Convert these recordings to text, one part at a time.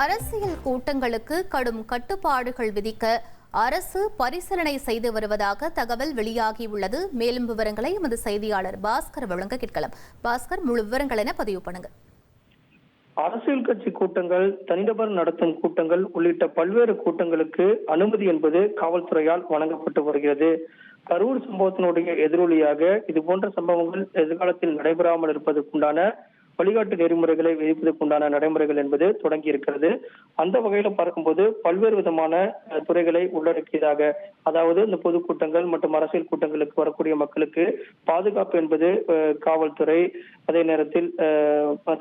அரசியல் கூட்டங்களுக்கு கடும் கட்டுப்பாடுகள் விதிக்க அரசு பரிசீலனை செய்து வருவதாக தகவல் வெளியாகியுள்ளது. மேலும் விவரங்களை எமது செய்தியாளர் பாஸ்கர் வழங்க கேட்கலாம். பாஸ்கர் முழு விவரங்கள் என பதிவு பண்ணுங்க. அரசியல் கட்சி கூட்டங்கள் தனிநபர் நடத்தும் கூட்டங்கள் உள்ளிட்ட பல்வேறு கூட்டங்களுக்கு அனுமதி என்பது காவல்துறையால் வழங்கப்பட்டு வருகிறது. கரூர் சம்பவத்தினுடைய எதிரொலியாக இது போன்ற சம்பவங்கள் எதிர்காலத்தில் நடைபெறாமல் இருப்பதற்குண்டான வழிகாட்டு நெறிமுறைகளை விதிப்பதற்குண்டான நடைமுறைகள் என்பது தொடங்கி இருக்கிறது அந்த வகையில பார்க்கும்போது பல்வேறு விதமான துறைகளை உள்ளடக்கியதாக அதாவது இந்த பொதுக்கூட்டங்கள் மற்றும் அரசியல் கூட்டங்களுக்கு வரக்கூடிய மக்களுக்கு பாதுகாப்பு என்பது காவல்துறை அதே நேரத்தில்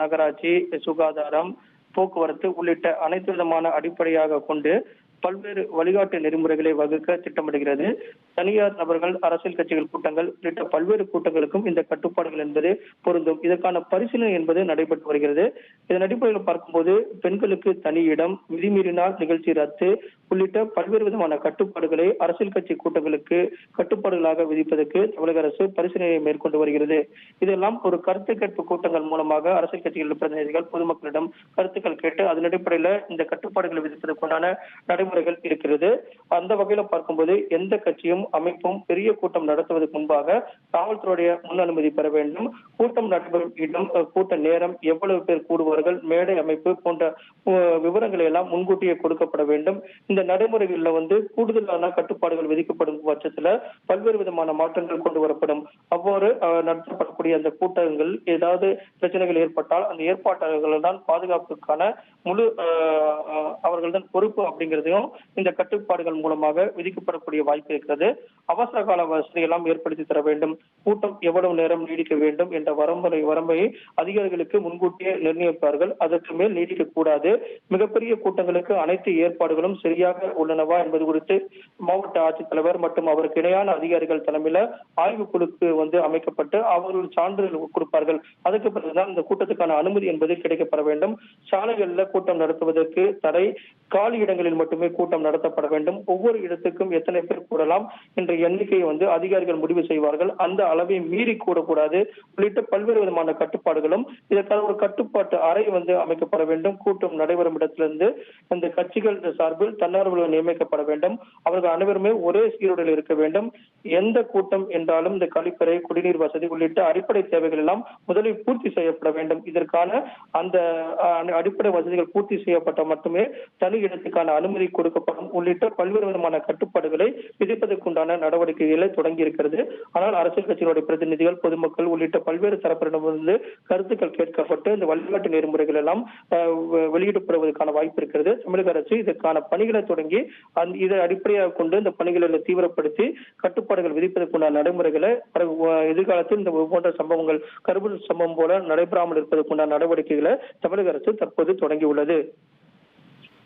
நகராட்சி சுகாதாரம் போக்குவரத்து உள்ளிட்ட அனைத்து விதமான அடிப்படையாக கொண்டு பல்வேறு வழிகாட்டு நெறிமுறைகளை வகுக்க திட்டமிடுகிறது. தனியார் நபர்கள் அரசியல் கட்சிகள் கூட்டங்கள் உள்ளிட்ட பல்வேறு கூட்டங்களுக்கும் இந்த கட்டுப்பாடுகள் என்பது பொருந்தும். இதற்கான பரிசீலனை என்பது நடைபெற்று வருகிறது. இதன் அடிப்படையில் பார்க்கும்போது பெண்களுக்கு தனி இடம் விதிமீறினால் நிகழ்ச்சி ரத்து உள்ளிட்ட பல்வேறு விதமான கட்டுப்பாடுகளை அரசியல் கட்சி கூட்டங்களுக்கு கட்டுப்பாடுகளாக விதிப்பதற்கு தமிழக அரசு பரிசீலனை மேற்கொண்டு வருகிறது. இதெல்லாம் ஒரு கருத்து கேட்பு கூட்டங்கள் மூலமாக அரசியல் கட்சிகள் பிரதிநிதிகள் பொதுமக்களிடம் கருத்துக்கள் கேட்டு அதன் அடிப்படையில் இந்த கட்டுப்பாடுகளை விதிப்பதற்குண்டான நடைமுறைகள் இருக்கிறது. அந்த வகையில பார்க்கும்போது எந்த கட்சியும் அமைப்பும் பெரிய கூட்டம் நடத்துவதற்கு முன்பாக காவல்துறையுடைய முன் அனுமதி பெற வேண்டும். கூட்டம் நடைபெறும் இடம் கூட்ட நேரம் எவ்வளவு பேர் கூடுவார்கள் மேடை அமைப்பு போன்ற விவரங்களை எல்லாம் முன்கூட்டியே கொடுக்கப்பட வேண்டும். இந்த நடைமுறைகள்ல வந்து கூடுதலான கட்டுப்பாடுகள் விதிக்கப்படும் பட்சத்துல பல்வேறு விதமான மாற்றங்கள் கொண்டு வரப்படும். அவ்வாறு நடத்தப்படக்கூடிய அந்த கூட்டங்கள் ஏதாவது பிரச்சனைகள் ஏற்பட்டால் அந்த ஏற்பாட்டாளர்கள் தான் பாதுகாப்புக்கான முழு அவர்கள் தான் பொறுப்பு அப்படிங்கிறதையும் இந்த கட்டுப்பாடுகள் மூலமாக விதிக்கப்படக்கூடிய வாய்ப்பு இருக்கிறது. அவசர கால வசதியெல்லாம் ஏற்படுத்தி தர வேண்டும். கூட்டம் எவ்வளவு நேரம் நீடிக்க வேண்டும் என்ற வரம்பரை வரம்பை அதிகாரிகளுக்கு முன்கூட்டியே நிர்ணயிப்பார்கள். அதற்கு மேல் நீடிக்க கூடாது. மிகப்பெரிய கூட்டங்களுக்கு அனைத்து ஏற்பாடுகளும் சரியாக உள்ளனவா என்பது குறித்து மாவட்ட ஆட்சித்தலைவர் மற்றும் அவருக்கு இணையான அதிகாரிகள் தலைமையில ஆய்வுக்குழுக்கு வந்து அமைக்கப்பட்டு அவர்கள் சான்றிதழ் கொடுப்பார்கள். அதுக்கு பிறகுதான் இந்த கூட்டத்துக்கான அனுமதி என்பது கிடைக்கப்பட வேண்டும். சாலைகளில் கூட்டம் நடத்துவதற்கு தடை. காலி இடங்களில் மட்டுமே கூட்டம் நடத்தப்பட வேண்டும். ஒவ்வொரு இடத்துக்கும் எத்தனை பேர் கூடலாம் என்ற எண்ணிக்கையை வந்து அதிகாரிகள் முடிவு செய்வார்கள். அந்த அளவை மீறி கூடக்கூடாது. உள்ளிட்ட பல்வேறு விதமான கட்டுப்பாடுகளும் இதற்கான ஒரு கட்டுப்பாட்டு அறை வந்து அமைக்கப்பட வேண்டும். கூட்டம் நடைபெறும் இடத்திலிருந்து இந்த கட்சிகள் சார்பில் தன்னார்வலர்கள் நியமிக்கப்பட வேண்டும். அவர்கள் அனைவருமே ஒரே சீருடையில் இருக்க வேண்டும். எந்த கூட்டம் என்றாலும் இந்த கழிப்பறை குடிநீர் வசதி உள்ளிட்ட அடிப்படை தேவைகள் எல்லாம் முதலில் பூர்த்தி செய்யப்பட வேண்டும். இதற்கான அந்த அடிப்படை வசதிகள் பூர்த்தி செய்யப்பட்ட மட்டுமே தனி இடத்துக்கான அனுமதி கொடுக்கப்படும். உள்ளிட்ட பல்வேறு விதமான கட்டுப்பாடுகளை விதிப்பதற்குண்டான நடவடிக்கைகளை தொடங்கி இருக்கிறது. ஆனால் அரசியல் கட்சிகளுடைய பிரதிநிதிகள் பொதுமக்கள் உள்ளிட்ட பல்வேறு தரப்பிடமிருந்து கருத்துக்கள் கேட்கப்பட்டு இந்த வழிகாட்டு நெறிமுறைகள் எல்லாம் அஹ், வெளியிடப்படுவதற்கான வாய்ப்பு இருக்கிறது. தமிழக அரசு இதற்கான பணிகளை தொடங்கி இதை அடிப்படையாக கொண்டு இந்த பணிகளை தீவிரப்படுத்தி கட்டுப்பாடுகள் விதிப்பதற்குண்டான நடைமுறைகளை எதிர்காலத்தில் இந்த போன்ற சம்பவங்கள் கருபூர் சம்பவம் போல நடைபெறாமல் இருப்பதற்குண்டான நடவடிக்கைகளை தமிழக அரசு தற்போது தொடங்கியுள்ளது.